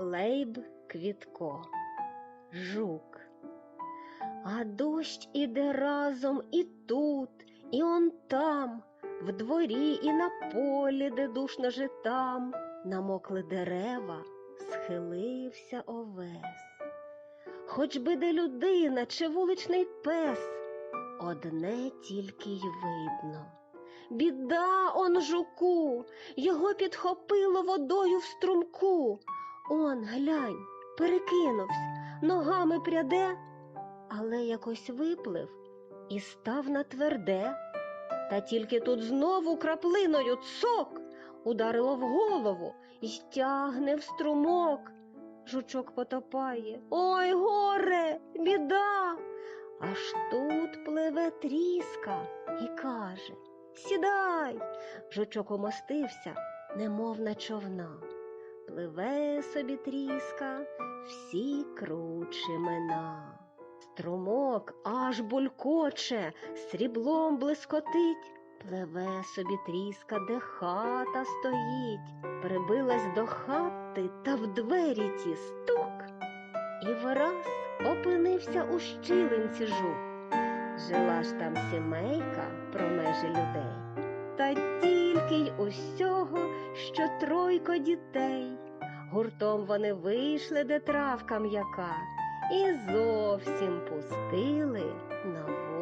Лейб Квітко Жук. А дощ іде разом і тут, і он там, в дворі і на полі, де душно житам, намокли дерева, схилився овес. Хоч би де людина чи вуличний пес, одне тільки й видно. Біда он жуку, його підхопило водою в струмку. Он, глянь, перекинувся, ногами пряде, але якось виплив і став на тверде. Та тільки тут знову краплиною цок ударило в голову і тягне в струмок. Жучок потопає. Ой, горе, біда. Аж тут пливе тріска і каже Сідай. Жучок умостився, немов на човна. Пливе собі тріска, всі круче мина. Струмок аж булькоче, сріблом блискотить. Пливе собі тріска, де хата стоїть, прибилась до хати та в двері ті стук, і враз опинився у щілинці жук. Жила ж там сімейка про межі людей, та тільки й усього, що тройко дітей. Гуртом вони вийшли, де травка м'яка, і зовсім пустили на жука.